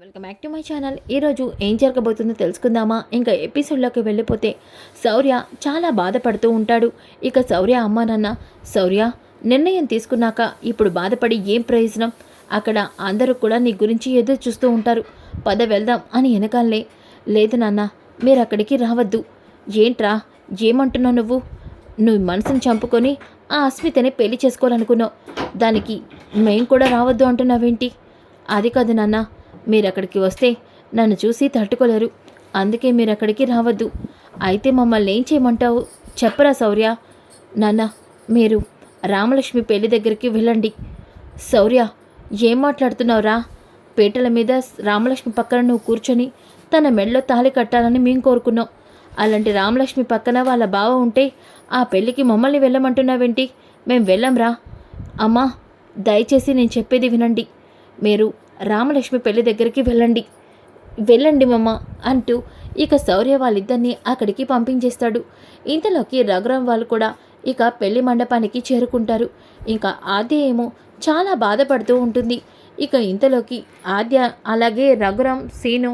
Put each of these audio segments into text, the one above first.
Welcome back to my channel ఈరోజు ఏం జరగబోతుందో తెలుసుకుందామా? ఇంకా ఎపిసోడ్లోకి వెళ్ళిపోతే శౌర్య చాలా బాధపడుతూ ఉంటాడు. ఇక శౌర్య అమ్మా నాన్న శౌర్య నిర్ణయం తీసుకున్నాక ఇప్పుడు బాధపడి ఏం ప్రయోజనం? అక్కడ అందరూ కూడా నీ గురించి ఎదురు చూస్తూ ఉంటారు. పద వెళ్దాం అని వెనకాలే. లేదు నాన్న మీరు అక్కడికి రావద్దు. ఏంట్రా ఏమంటున్నావు నువ్వు? నువ్వు మనసుని చంపుకొని ఆ అస్మితని పెళ్ళి చేసుకోవాలనుకున్నావు. దానికి మేం కూడా రావద్దు అంటున్నావేంటి? అది కాదు నాన్న మీరు అక్కడికి వస్తే నన్ను చూసి తట్టుకోలేరు. అందుకే మీరు అక్కడికి రావద్దు. అయితే మమ్మల్ని ఏం చేయమంటావు? చెప్పరా శౌర్య. నాన్న మీరు రామలక్ష్మి పెళ్ళి దగ్గరికి వెళ్ళండి. శౌర్య ఏం మాట్లాడుతున్నావురా? పీటల మీద రామలక్ష్మి పక్కన నువ్వు కూర్చొని తన మెడలో తాళి కట్టాలని మేము కోరుకున్నాం. అలాంటి రామలక్ష్మి పక్కన వాళ్ళ బావ ఉంటే ఆ పెళ్ళికి మమ్మల్ని వెళ్ళమంటున్నావేంటి? మేం వెళ్ళంరా. అమ్మా దయచేసి నేను చెప్పేది వినండి. మీరు రామలక్ష్మి పెళ్ళి దగ్గరికి వెళ్ళండి. వెళ్ళండి మమ్మ అంటూ ఇక శౌర్య వాళ్ళిద్దరిని అక్కడికి పంపించేస్తాడు. ఇంతలోకి రఘురాం వాళ్ళు కూడా ఇక పెళ్ళి మండపానికి చేరుకుంటారు. ఇంకా ఆద్య ఏమో చాలా బాధపడుతూ ఉంటుంది. ఇక ఇంతలోకి ఆద్య అలాగే రఘురాం సీను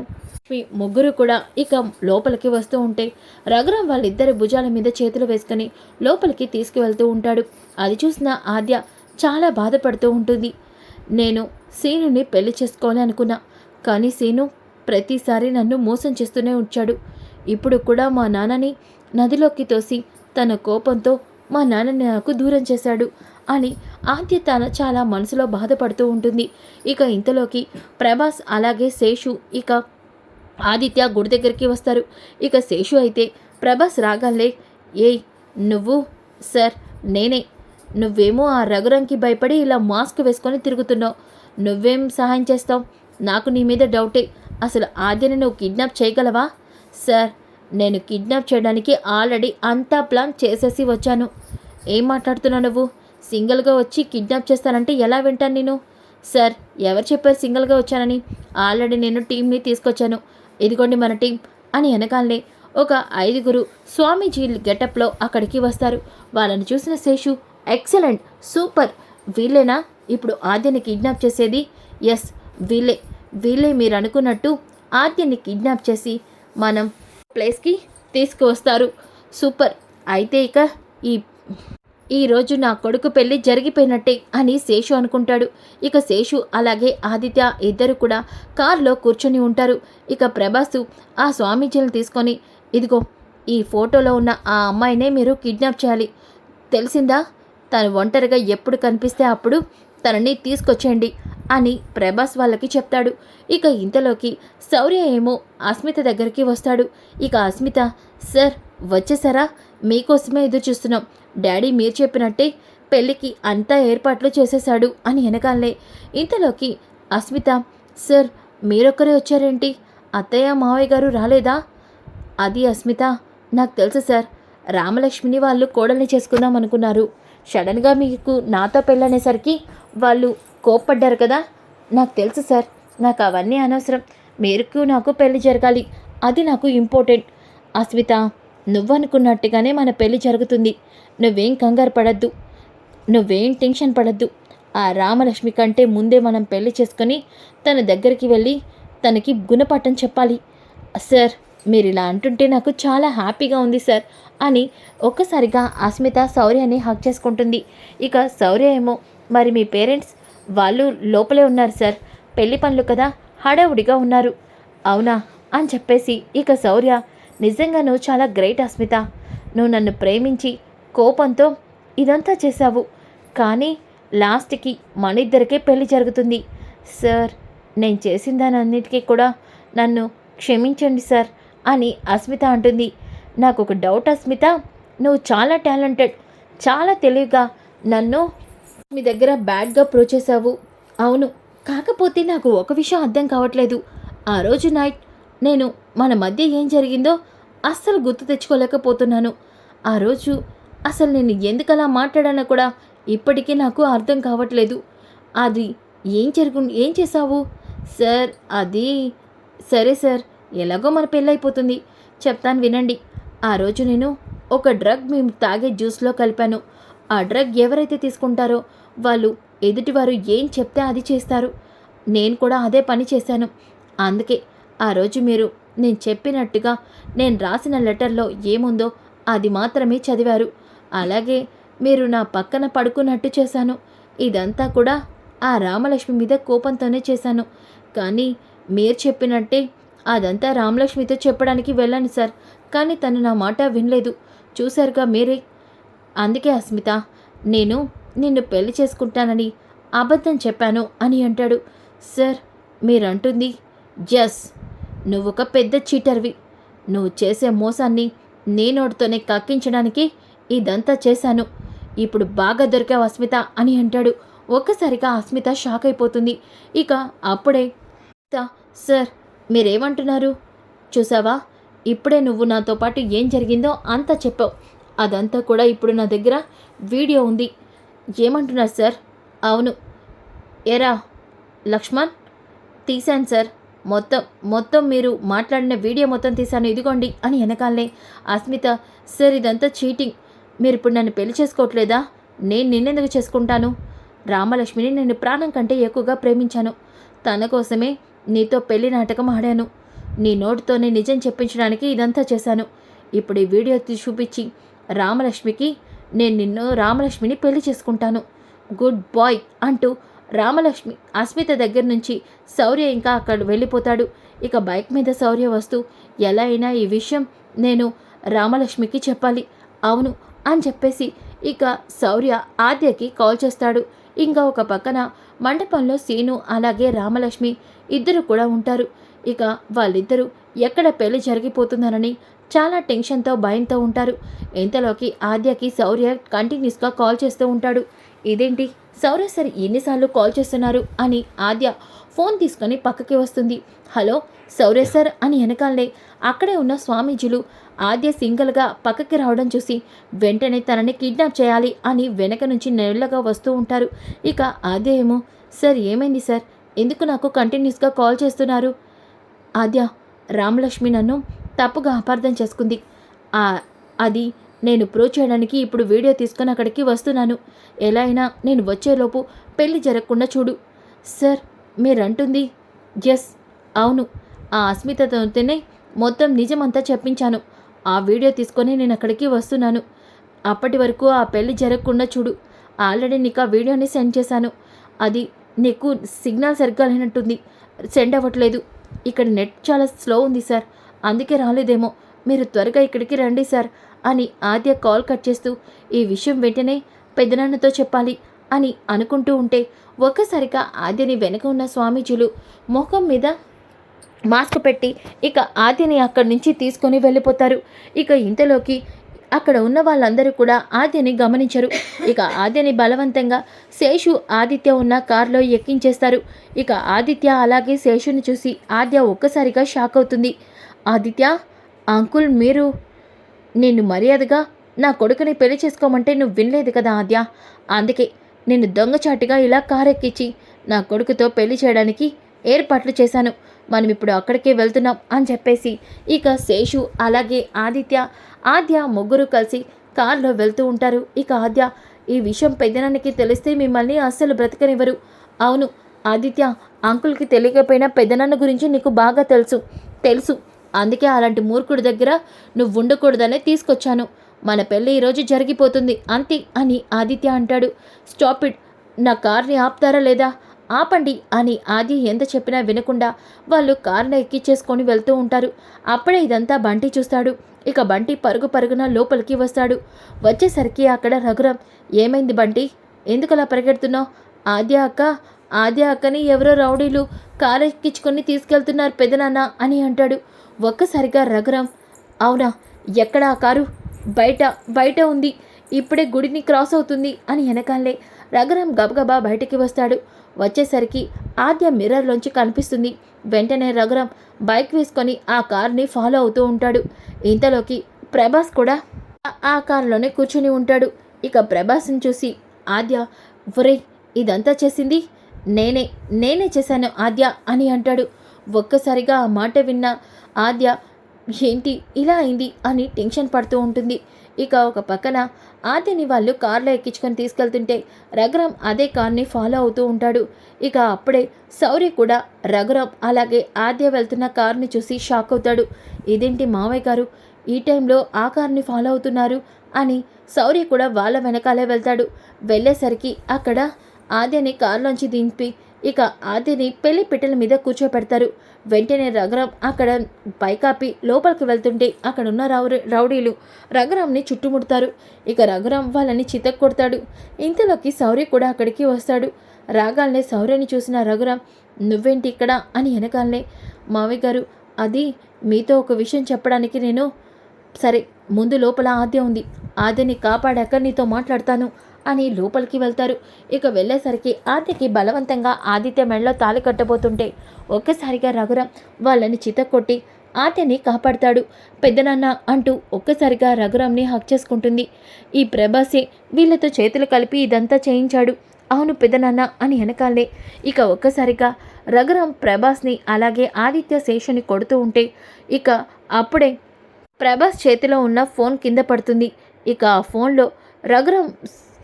ముగ్గురు కూడా ఇక లోపలికి వస్తూ ఉంటే రఘురాం వాళ్ళిద్దరి భుజాల మీద చేతులు వేసుకొని లోపలికి తీసుకువెళ్తూ ఉంటాడు. అది చూసిన ఆద్య చాలా బాధపడుతూ ఉంటుంది. నేను సీనుని పెళ్ళి చేసుకోవాలి అనుకున్నా. కానీ సీను ప్రతిసారి నన్ను మోసం చేస్తూనే ఉంచాడు. ఇప్పుడు కూడా మా నాన్నని నదిలోకి తోసి తన కోపంతో మా నాన్నని నాకు దూరం చేశాడు అని ఆద్య తన చాలా మనసులో బాధపడుతూ ఉంటుంది. ఇక ఇంతలోకి ప్రభాస్ అలాగే శేషు ఇక ఆదిత్య గుడి దగ్గరికి వస్తారు. ఇక శేషు అయితే ప్రభాస్ రాగాలే ఏయ్ నువ్వు సార్ నేనే నువ్వేమో ఆ రఘురంకి భయపడి ఇలా మాస్క్ వేసుకొని తిరుగుతున్నావు. నువ్వేం సహాయం చేస్తావు? నాకు నీ మీద డౌటే. అసలు ఆద్యని నువ్వు కిడ్నాప్ చేయగలవా? సార్ నేను కిడ్నాప్ చేయడానికి ఆల్రెడీ అంతా ప్లాన్ చేసేసి వచ్చాను. ఏం మాట్లాడుతున్నావు నువ్వు? సింగిల్గా వచ్చి కిడ్నాప్ చేస్తానంటే ఎలా వింటాను నేను? సార్ ఎవరు చెప్పారు సింగిల్గా వచ్చానని? ఆల్రెడీ నేను టీంని తీసుకొచ్చాను. ఇదిగోండి మన టీం అని వెనకాలనే ఒక ఐదుగురు స్వామీజీ గెటప్లో అక్కడికి వస్తారు. వాళ్ళని చూసిన శేషు ఎక్సలెంట్ సూపర్. వీళ్ళేనా? ఇప్పుడు ఆద్యని కిడ్నాప్ చేసేది? ఎస్ వీళ్ళే. వీళ్ళే మీరు అనుకున్నట్టు ఆద్యని కిడ్నాప్ చేసి మనం ప్లేస్కి తీసుకువస్తారు. సూపర్. అయితే ఇక ఈ ఈరోజు నా కొడుకు పెళ్ళి జరిగిపోయినట్టే అని శేషు అనుకుంటాడు. ఇక శేషు అలాగే ఆదిత్య ఇద్దరు కూడా కారులో కూర్చొని ఉంటారు. ఇక ప్రభాసు ఆ స్వామీజీని తీసుకొని ఇదిగో ఈ ఫోటోలో ఉన్న ఆ అమ్మాయినే మీరు కిడ్నాప్ చేయాలి. తెలిసిందా? తను ఒంటరిగా ఎప్పుడు కనిపిస్తే అప్పుడు తనని తీసుకొచ్చేయండి అని ప్రభాస్ వాళ్ళకి చెప్తాడు. ఇక ఇంతలోకి శౌర్య ఏమో అస్మిత దగ్గరికి వస్తాడు. ఇక అస్మిత సార్ వచ్చేసారా? మీకోసమే ఎదురు చూస్తున్నాం. డాడీ మీరు చెప్పినట్టే పెళ్ళికి అంతా ఏర్పాట్లు చేసేశాడు అని వెనకాలే ఇంతలోకి అస్మిత సార్ మీరొక్కరే వచ్చారేంటి? అత్తయ్య మావయ్య గారు రాలేదా? అది అస్మిత నాకు తెలుసు సార్. రామలక్ష్మిని వాళ్ళు కోడల్ని చేసుకుందాం అనుకున్నారు. సడన్గా మీకు నాతో పెళ్ళనేసరికి వాళ్ళు కోప్పడ్డారు కదా? నాకు తెలుసు సార్. నాకు అవన్నీ అనవసరం. మీరుకు నాకు పెళ్ళి జరగాలి. అది నాకు ఇంపార్టెంట్. అస్మిత నువ్వనుకున్నట్టుగానే మన పెళ్ళి జరుగుతుంది. నువ్వేం కంగారు పడద్దు. నువ్వేం టెన్షన్ పడద్దు. ఆ రామలక్ష్మి కంటే ముందే మనం పెళ్ళి చేసుకొని తన దగ్గరికి వెళ్ళి తనకి గుణపాఠం చెప్పాలి. సార్ మీరు ఇలా అంటుంటే నాకు చాలా హ్యాపీగా ఉంది సార్ అని ఒక్కసారిగా అస్మిత శౌర్యని హక్ చేసుకుంటుంది. ఇక శౌర్య ఏమో మరి మీ పేరెంట్స్ వాళ్ళు లోపలే ఉన్నారు సార్. పెళ్ళి పనులు కదా హడావుడిగా ఉన్నారు. అవునా అని చెప్పేసి ఇక శౌర్య నిజంగా నువ్వు చాలా గ్రేట్ అస్మిత. నువ్వు నన్ను ప్రేమించి కోపంతో ఇదంతా చేశావు. కానీ లాస్ట్కి మన ఇద్దరికే పెళ్ళి జరుగుతుంది. సార్ నేను చేసిన దానన్నిటికీ కూడా నన్ను క్షమించండి సార్. అని అస్మిత అంటుంది. నాకు ఒక డౌట్ అస్మిత నువ్వు చాలా టాలెంటెడ్ చాలా తెలివిగా నన్ను మీ దగ్గర బ్యాడ్గా ప్రోచేసావు చేశావు. అవును కాకపోతే నాకు ఒక విషయం అర్థం కావట్లేదు. ఆ రోజు నైట్ నేను మన మధ్య ఏం జరిగిందో అస్సలు గుర్తు తెచ్చుకోలేకపోతున్నాను. ఆ రోజు అసలు నేను ఎందుకలా మాట్లాడానో కూడా ఇప్పటికీ నాకు అర్థం కావట్లేదు. అది ఏం జరుగు ఏం చేశావు? సార్ అది సరే సార్ ఎలాగో మన పెళ్ళైపోతుంది. చెప్తాను వినండి. ఆ రోజు నేను ఒక డ్రగ్ మేము తాగే జ్యూస్లో కలిపాను. ఆ డ్రగ్ ఎవరైతే తీసుకుంటారో వాళ్ళు ఎదుటివారు ఏం చెప్తే అది చేస్తారు. నేను కూడా అదే పని చేశాను. అందుకే ఆ రోజు మీరు నేను చెప్పినట్టుగా నేను రాసిన లెటర్లో ఏముందో అది మాత్రమే చదివారు. అలాగే మీరు నా పక్కన పడుకున్నట్టు చేశాను. ఇదంతా కూడా ఆ రామలక్ష్మి మీద కోపంతోనే చేశాను. కానీ మీరు చెప్పినట్టే అదంతా రామలక్ష్మితో చెప్పడానికి వెళ్ళాను సార్ కానీ తను నా మాట వినలేదు. చూశారుగా మీరే. అందుకే అస్మిత నేను నిన్ను పెళ్ళి చేసుకుంటానని అబద్ధం చెప్పాను అని అంటాడు. సార్ మీరంటుంది జస్ నువ్వు ఒక పెద్ద చీటర్వి. నువ్వు చేసే మోసాన్ని నేనోటితోనే కక్కించడానికి ఇదంతా చేశాను. ఇప్పుడు బాగా దొరికావు అస్మిత అని అంటాడు. ఒక్కసారిగా అస్మిత షాక్ అయిపోతుంది. ఇక అప్పుడే సార్ మీరేమంటున్నారు? చూసావా? ఇప్పుడే నువ్వు నాతో పాటు ఏం జరిగిందో అంతా చెప్పావు. అదంతా కూడా ఇప్పుడు నా దగ్గర వీడియో ఉంది. ఏమంటున్నారు సార్? అవును. ఎరా లక్ష్మణ్? తీశాను సార్. మొత్తం మొత్తం మీరు మాట్లాడిన వీడియో మొత్తం తీశాను. ఇదిగోండి అని వెనకాలనే అస్మిత సార్ ఇదంతా చీటింగ్. మీరు ఇప్పుడు నన్ను పెళ్ళి చేసుకోవట్లేదా? నేను నిన్నెందుకు చేసుకుంటాను? రామలక్ష్మిని నేను ప్రాణం కంటే ఎక్కువగా ప్రేమించాను. తన కోసమే నీతో పెళ్ళి నాటకం ఆడాను. నీ నోటితోనే నిజం చెప్పించడానికి ఇదంతా చేశాను. ఇప్పుడు ఈ వీడియో చూపించి రామలక్ష్మికి నేను నిన్ను రామలక్ష్మిని పెళ్ళి చేసుకుంటాను. గుడ్ బాయ్ అంటూ రామలక్ష్మి అస్మిత దగ్గర నుంచి శౌర్య ఇంకా అక్కడ వెళ్ళిపోతాడు. ఇక బైక్ మీద శౌర్య వస్తూ ఎలా అయినా ఈ విషయం నేను రామలక్ష్మికి చెప్పాలి. అవును అని చెప్పేసి ఇక శౌర్య ఆద్యకి కాల్ చేస్తాడు. ఇంకా ఒక పక్కన మండపంలో సీను అలాగే రామలక్ష్మి ఇద్దరు కూడా ఉంటారు. ఇక వాళ్ళిద్దరూ ఎక్కడ పెళ్ళి జరిగిపోతుందనని చాలా టెన్షన్తో భయంతో ఉంటారు. ఇంతలోకి ఆద్యకి శౌర్య కంటిన్యూస్గా కాల్ చేస్తూ ఉంటాడు. ఇదేంటి? శౌర్య సార్ ఎన్నిసార్లు కాల్ చేస్తున్నారు అని ఆద్య ఫోన్ తీసుకొని పక్కకి వస్తుంది. హలో శౌర్య సార్ అని వెనకాలనే అక్కడే ఉన్న స్వామీజీలు ఆద్య సింగిల్గా పక్కకి రావడం చూసి వెంటనే తనని కిడ్నాప్ చేయాలి అని వెనక నుంచి నెల్లగా వస్తూ ఉంటారు. ఇక ఆద్య ఏమో సార్ ఏమైంది సార్? ఎందుకు నాకు కంటిన్యూస్గా కాల్ చేస్తున్నారు? ఆద్య రామలక్ష్మి నన్ను తప్పుగా అపార్థం చేసుకుంది. అది నేను ప్రూవ్ చేయడానికి ఇప్పుడు వీడియో తీసుకొని అక్కడికి వస్తున్నాను. ఎలా అయినా నేను వచ్చేలోపు పెళ్ళి జరగకుండా చూడు. సార్ మీరంటుంది? ఎస్ అవును. ఆ అస్మితతోనే మొత్తం నిజమంతా చెప్పించాను. ఆ వీడియో తీసుకొని నేను అక్కడికి వస్తున్నాను. అప్పటి వరకు ఆ పెళ్ళి జరగకుండా చూడు. ఆల్రెడీ నీకు ఆ వీడియోని సెండ్ చేశాను. అది నీకు సిగ్నల్ సరిగ్గా లేనట్టుంది. సెండ్ అవ్వట్లేదు. ఇక్కడ నెట్ చాలా స్లో ఉంది సార్. అందుకే రాలేదేమో. మీరు త్వరగా ఇక్కడికి రండి సార్ అని ఆద్య కాల్ కట్ చేస్తూ ఈ విషయం వెంటనే పెద్దనాన్నతో చెప్పాలి అని అనుకుంటూ ఉంటే ఒక్కసారిగా ఆద్యని వెనక ఉన్న స్వామీజీలు ముఖం మీద మాస్క్ పెట్టి ఇక ఆద్యని అక్కడి నుంచి తీసుకొని వెళ్ళిపోతారు. ఇక ఇంతలోకి అక్కడ ఉన్న వాళ్ళందరూ కూడా ఆద్యని గమనించరు. ఇక ఆద్యని బలవంతంగా శేషు ఆదిత్య ఉన్న కారులో ఎక్కించేస్తారు. ఇక ఆదిత్య అలాగే శేషుని చూసి ఆద్య ఒక్కసారిగా షాక్ అవుతుంది. ఆదిత్య అంకుల్ మీరు నిన్ను మర్యాదగా నా కొడుకుని పెళ్ళి చేసుకోమంటే నువ్వు వినలేదు కదా ఆద్య? అందుకే నేను దొంగచాటుగా ఇలా కారెక్కించి నా కొడుకుతో పెళ్ళి చేయడానికి ఏర్పాట్లు చేశాను. మనం ఇప్పుడు అక్కడికే వెళ్తున్నాం అని చెప్పేసి ఇక శేషు అలాగే ఆదిత్య ఆద్య ముగ్గురు కలిసి కారులో వెళ్తూ ఉంటారు. ఇక ఆద్య ఈ విషయం పెద్దనానికి తెలిస్తే మిమ్మల్ని అస్సలు బ్రతకనివ్వరు. అవును ఆదిత్య అంకుల్కి తెలియకపోయినా పెద్దనాన్న గురించి నీకు బాగా తెలుసు తెలుసు. అందుకే అలాంటి మూర్ఖుడి దగ్గర నువ్వు ఉండకూడదనే తీసుకొచ్చాను. మన పెళ్ళి ఈరోజు జరిగిపోతుంది అంతే అని ఆదిత్య అంటాడు. స్టాప్ ఇట్ నా కార్ని ఆపుతారా లేదా? ఆపండి అని ఆది ఎంత చెప్పినా వినకుండా వాళ్ళు కారును ఎక్కిచ్చేసుకొని వెళ్తూ ఉంటారు. అప్పుడే ఇదంతా బంటి చూస్తాడు. ఇక బంటి పరుగు పరుగున లోపలికి వస్తాడు. వచ్చేసరికి అక్కడ రఘురం ఏమైంది బంటి? ఎందుకలా పరిగెడుతున్నావు? ఆద్య అక్క ఆద్య అక్కని ఎవరో రౌడీలు కారు ఎక్కించుకొని తీసుకెళ్తున్నారు పెదనాన్న అని అంటాడు. ఒక్కసారిగా రఘురాం అవునా? ఎక్కడ ఆ కారు? బయట బయట ఉంది. ఇప్పుడే గుడిని క్రాస్ అవుతుంది అని వెనకాలే రఘురాం గబగబా బయటికి వస్తాడు. వచ్చేసరికి ఆద్య మిర్రర్లోంచి కనిపిస్తుంది. వెంటనే రఘురామ్ బైక్ వేసుకొని ఆ కార్ని ఫాలో అవుతూ ఉంటాడు. ఇంతలోకి ప్రభాస్ కూడా ఆ- ఆ కారులోనే కూర్చుని ఉంటాడు. ఇక ప్రభాస్ని చూసి ఆద్య ఒరే ఇదంతా చేసింది నేనే నేనే చేశాను ఆద్య అని అంటాడు. ఒక్కసారిగా ఆ మాట విన్న ఆద్య ఏంటి ఇలా అయింది అని టెన్షన్ పడుతూ ఉంటుంది. ఇక ఒక పక్కన ఆద్యని వాళ్ళు కార్లో ఎక్కించుకొని తీసుకెళ్తుంటే రఘురాం అదే కార్ని ఫాలో అవుతూ ఉంటాడు. ఇక అప్పుడే సౌరి కూడా రఘురాం అలాగే ఆద్య వెళ్తున్న కార్ని చూసి షాక్ అవుతాడు. ఇదేంటి మావయ్య గారు? ఈ టైంలో ఆ కార్ని ఫాలో అవుతున్నారు అని సౌరి కూడా వాళ్ళ వెనకాలే వెళ్తాడు. వెళ్ళేసరికి అక్కడ ఆద్యని కార్లోంచి దింపి ఇక ఆద్యని పెళ్ళి పిట్టల మీద కూర్చోపెడతారు వెంటనే రఘురామ్ అక్కడ పైకాపి లోపలికి వెళ్తుంటే అక్కడ ఉన్న రౌ రౌడీలు రఘురామ్ని చుట్టుముడతారు. ఇక రఘురామ్ వాళ్ళని చితక్ కొడతాడు. ఇంతలోకి సౌర్య కూడా అక్కడికి వస్తాడు. రాగాలనే శౌర్యని చూసిన రఘురామ్ నువ్వేంటి ఇక్కడ? అని వెనకాలనే మావి గారు అది మీతో ఒక విషయం చెప్పడానికి నేను సరే ముందు లోపల ఆద్య ఉంది. ఆద్యని కాపాడాక నీతో మాట్లాడతాను. అని లోపలికి వెళ్తారు. ఇక వెళ్ళేసరికి ఆద్యకి బలవంతంగా ఆదిత్య మెడలో తాళి కట్టబోతుంటే ఒక్కసారిగా రఘురాం వాళ్ళని చితక్కొట్టి ఆద్యని కాపాడతాడు. పెద్దనాన్న అంటూ ఒక్కసారిగా రఘురామ్ని హక్ చేసుకుంటుంది. ఈ ప్రభాసే వీళ్ళతో చేతులు కలిపి ఇదంతా చేయించాడు. అవును పెద్దనాన్న అని వెనకాలే. ఇక ఒక్కసారిగా రఘురాం ప్రభాస్ని అలాగే ఆదిత్య శేషుని కొడుతూ ఉంటే ఇక అప్పుడే ప్రభాస్ చేతిలో ఉన్న ఫోన్ కింద పడుతుంది. ఇక ఆ ఫోన్లో రఘురాం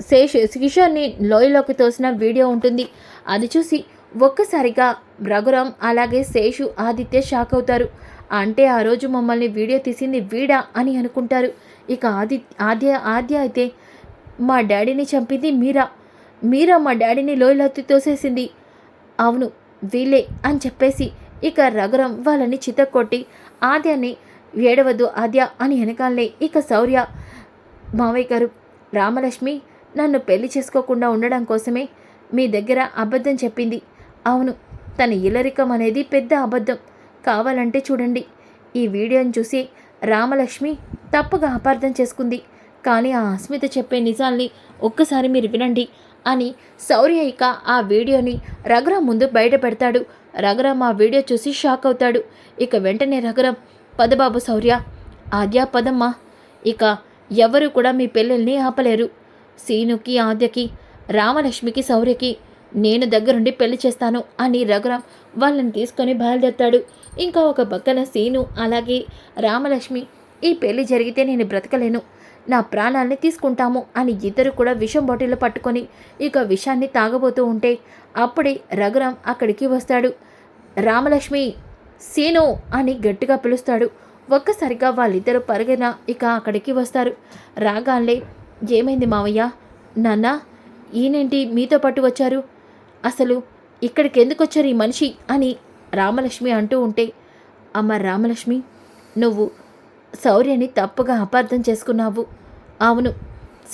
శేష్ కిషోర్ని లోయలోకి తోసిన వీడియో ఉంటుంది. అది చూసి ఒక్కసారిగా రఘురాం అలాగే శేషు ఆదిత్య షాక్ అవుతారు. అంటే ఆ రోజు మమ్మల్ని వీడియో తీసింది వీడా అని అనుకుంటారు. ఇక ఆది ఆద్య ఆద్య అయితే మా డాడీని చంపింది మీరా. మీరా మా డాడీని లోయలోకి తోసేసింది. అవును వీలే అని చెప్పేసి ఇక రఘురాం వాళ్ళని చితక్కొట్టి ఆద్యాన్ని ఏడవద్దు ఆద్య అని వెనకాలనే ఇక శౌర్య మావయ్య గారు రామలక్ష్మి నన్ను పెళ్ళి చేసుకోకుండా ఉండడం కోసమే మీ దగ్గర అబద్ధం చెప్పింది. అవును తన ఇలరికం అనేది పెద్ద అబద్ధం. కావాలంటే చూడండి. ఈ వీడియోని చూసి రామలక్ష్మి తప్పుగా అపార్థం చేసుకుంది. కానీ ఆ అస్మిత చెప్పే నిజాల్ని ఒక్కసారి మీరు వినండి అని శౌర్య ఇక ఆ వీడియోని రఘురాం ముందు బయట పెడతాడు రఘురాం ఆ వీడియో చూసి షాక్ అవుతాడు. ఇక వెంటనే రఘురాం పదబాబు శౌర్య ఆద్యా పదమ్మా. ఇక ఎవరు కూడా మీ పెళ్ళిల్ని ఆపలేరు. సీనుకి ఆద్యకి రామలక్ష్మికి శౌర్యకి నేను దగ్గరుండి పెళ్ళి చేస్తాను అని రఘురామ్ వాళ్ళని తీసుకొని బయలుదేరుతాడు. ఇంకా ఒక పక్కన సీను అలాగే రామలక్ష్మి ఈ పెళ్ళి జరిగితే నేను బ్రతకలేను. నా ప్రాణాల్ని తీసుకుంటాము అని ఇద్దరు కూడా విషం బాటిల్ పట్టుకొని ఇక విషాన్ని తాగబోతూ ఉంటే అప్పుడే రఘురామ్ అక్కడికి వస్తాడు. రామలక్ష్మి సీను అని గట్టిగా పిలుస్తాడు. ఒక్కసారిగా వాళ్ళిద్దరూ పరిగిన ఇక అక్కడికి వస్తారు. రాగాన్లే ఏమైంది మావయ్య? నాన్న ఈయనేంటి మీతో పాటు వచ్చారు? అసలు ఇక్కడికి ఎందుకు వచ్చారు ఈ మనిషి అని రామలక్ష్మి అంటూ ఉంటే అమ్మ రామలక్ష్మి నువ్వు శౌర్యని తప్పుగా అపార్థం చేసుకున్నావు. అవును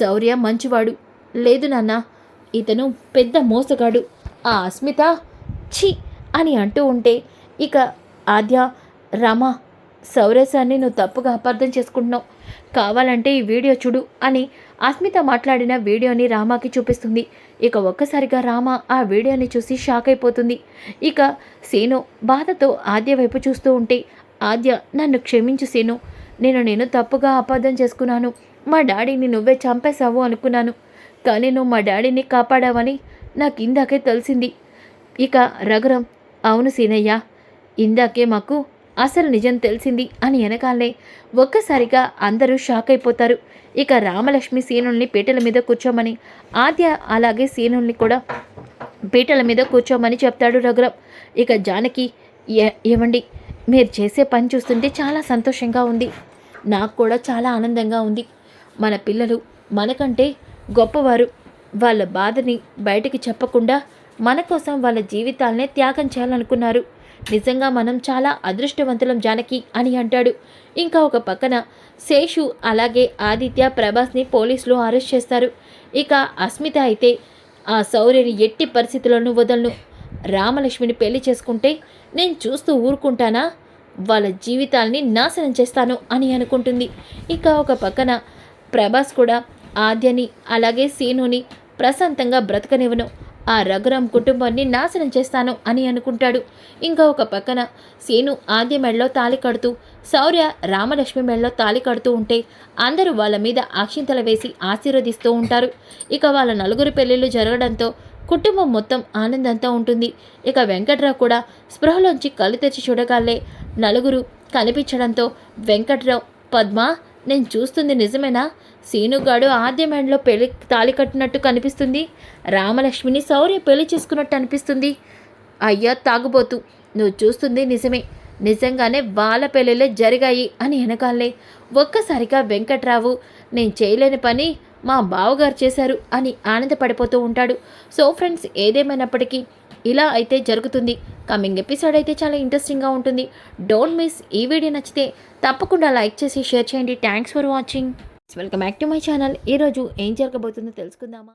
శౌర్య మంచివాడు. లేదు నాన్న ఇతను పెద్ద మోసగాడు. ఆ అస్మిత ఛీ అని అంటూ ఉంటే ఇక ఆద్య రామ సౌరసాన్ని నువ్వు తప్పుగా అపార్థం చేసుకుంటున్నావు. కావాలంటే ఈ వీడియో చూడు అని అస్మిత మాట్లాడిన వీడియోని రామాకి చూపిస్తుంది. ఇక ఒక్కసారిగా రామ ఆ వీడియోని చూసి షాక్ అయిపోతుంది. ఇక సీను బాధతో ఆద్య వైపు చూస్తూ ఉంటే ఆద్య నన్ను క్షమించు సీను. నేను నేను తప్పుగా అపార్థం చేసుకున్నాను. మా డాడీని నువ్వే చంపేశావు అనుకున్నాను. కానీ నువ్వు మా డాడీని కాపాడావని నాకు ఇందాకే తెలిసింది. ఇక రఘురం అవును సీనయ్య. ఇందాకే మాకు అసలు నిజం తెలిసింది అని వెనకాలే ఒక్కసారిగా అందరూ షాక్ అయిపోతారు. ఇక రామలక్ష్మి సీనుల్ని పీటల మీద కూర్చోమని ఆద్య అలాగే సీనుల్ని కూడా పీటల మీద కూర్చోమని చెప్తాడు రఘురం. ఇక జానకి ఏమండి మీరు చేసే పని చూస్తుంటే చాలా సంతోషంగా ఉంది. నాకు కూడా చాలా ఆనందంగా ఉంది. మన పిల్లలు మనకంటే గొప్పవారు. వాళ్ళ బాధని బయటికి చెప్పకుండా మన కోసం వాళ్ళ జీవితాలనే త్యాగం చేయాలనుకున్నారు. నిజంగా మనం చాలా అదృష్టవంతులం జానకి అని అంటాడు. ఇంకా ఒక పక్కన శేషు అలాగే ఆదిత్య ప్రభాస్ని పోలీసులు అరెస్ట్ చేస్తారు. ఇక అస్మిత అయితే ఆ శౌర్యని ఎట్టి పరిస్థితుల్లోనూ వదలను. రామలక్ష్మిని పెళ్ళి చేసుకుంటే నేను చూస్తూ ఊరుకుంటానా? వాళ్ళ జీవితాల్ని నాశనం చేస్తాను అని అనుకుంటుంది. ఇక ఒక పక్కన ప్రభాస్ కూడా ఆద్యని అలాగే సీనుని ప్రశాంతంగా బ్రతకనివ్వను. ఆ రఘురామ్ కుటుంబాన్ని నాశనం చేస్తాను అని అనుకుంటాడు. ఇంకా ఒక పక్కన సీను ఆద్య మెడలో తాళి కడుతూ శౌర్య రామలక్ష్మి మెడలో తాళి కడుతూ ఉంటే అందరూ వాళ్ళ మీద ఆక్షింతలు వేసి ఆశీర్వదిస్తూ ఉంటారు. ఇక వాళ్ళ నలుగురు పెళ్ళిళ్ళు జరగడంతో కుటుంబం మొత్తం ఆనందంతో ఉంటుంది. ఇక వెంకట్రావు కూడా స్పృహలోంచి కళ్ళు తెచ్చి చూడగాలే నలుగురు కనిపించడంతో వెంకట్రావు పద్మ నేను చూస్తుంది నిజమేనా? సీనుగాడు ఆద్య మెండ్లో పెళ్ళి తాళి కట్టినట్టు కనిపిస్తుంది. రామలక్ష్మిని శౌర్య పెళ్ళి చేసుకున్నట్టు అనిపిస్తుంది. అయ్యా తాగుబోతు. నువ్వు చూస్తుంది నిజమే. నిజంగానే వాళ్ళ పెళ్ళిళ్ళే జరిగాయి అని వెనకాలే ఒక్కసారిగా వెంకట్రావు నేను చేయలేని పని మా బావగారు చేశారు అని ఆనందపడిపోతూ ఉంటాడు. సో ఫ్రెండ్స్ ఏదేమైనప్పటికీ ఇలా అయితే జరుగుతుంది. కమింగ్ ఎపిసోడ్ అయితే చాలా ఇంట్రెస్టింగ్గా ఉంటుంది. డోంట్ మిస్ ఈ వీడియో నచ్చితే తప్పకుండా లైక్ చేసి షేర్ చేయండి. Thanks for watching welcome back to my channel ఈరోజు ఏం జరగబోతుందో తెలుసుకుందామా?